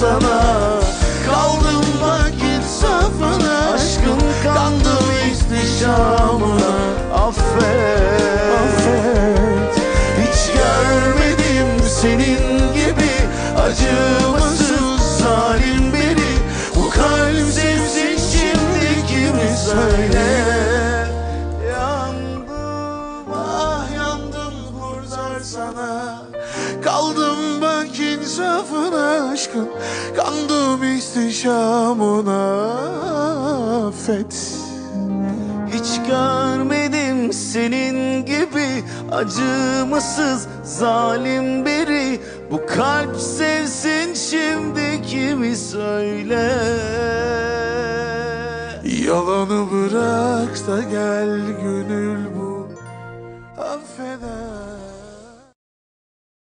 sana. Kaldım vakit safına Aşkın kandım ihtişamına. Affet, affet. Hiç görmedim senin gibi Acımasız zalim biri. Bu kalp sevsin şimdi kimi söyle? Yandım ah yandım kurtar sana. Kaldım istişamına affet. Hiç görmedim senin gibi acımasız zalim biri. Bu kalp sevsin şimdi kimi söyle. Yalanı bırak da gel gönül bu Affeder